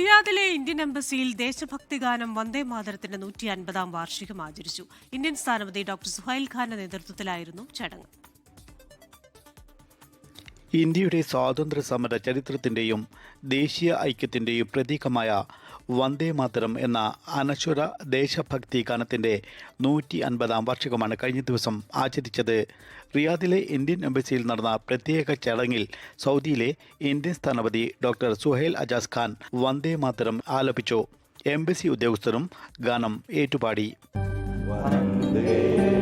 റിയാദിലെ ഇന്ത്യൻ എംബസിയിൽ ദേശഭക്തി ഗാനം വന്ദേ മാതരത്തിന്റെ നൂറ്റി അൻപതാം വാർഷികം ആചരിച്ചു. ഇന്ത്യൻ സ്ഥാനപതി ഡോക്ടർ സുഹൈൽ ഖാന്റെ നേതൃത്വത്തിലായിരുന്നു ചടങ്ങ്. ഇന്ത്യയുടെ സ്വാതന്ത്ര്യ സമര ചരിത്രത്തിന്റെയും ദേശീയ ഐക്യത്തിന്റെയും പ്രതീകമായ വന്ദേ മാതരം എന്ന അനശ്വര ദേശഭക്തി ഗാനത്തിന്റെ നൂറ്റി അൻപതാം വാർഷികമാണ് കഴിഞ്ഞ ദിവസം ആചരിച്ചത്. റിയാദിലെ ഇന്ത്യൻ എംബസിയിൽ നടന്ന പ്രത്യേക ചടങ്ങിൽ സൗദിയിലെ ഇന്ത്യൻ സ്ഥാനപതി ഡോക്ടർ സുഹേൽ അജാസ് ഖാൻ വന്ദേ മാതരം ആലപിച്ചു. എംബസി ഉദ്യോഗസ്ഥരും ഗാനം ഏറ്റുപാടി. സുജലാം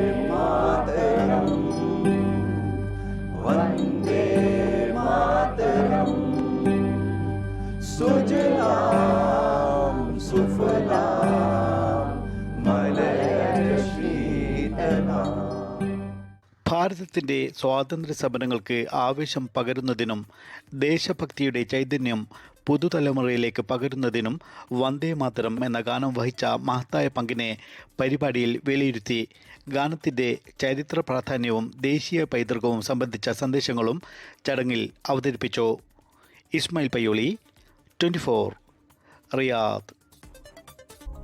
ഭാരതത്തിന്റെ സ്വാതന്ത്ര്യ സമരങ്ങൾക്ക് ആവേശം പകരുന്നതിനും ദേശഭക്തിയുടെ ചൈതന്യം പുതുതലമുറയിലേക്ക് പകരുന്നതിനും വന്ദേ മാതരം എന്ന ഗാനം വഹിച്ച മഹത്തായ പങ്കിനെ പരിപാടിയിൽ വിലയിരുത്തി ഗാനത്തിന്റെ ചരിത്ര പ്രാധാന്യവും ദേശീയ പൈതൃകവും സംബന്ധിച്ച സന്ദേശങ്ങളും ചടങ്ങിൽ അവതരിപ്പിച്ചു. Ismail Payyoli twenty Riyadh.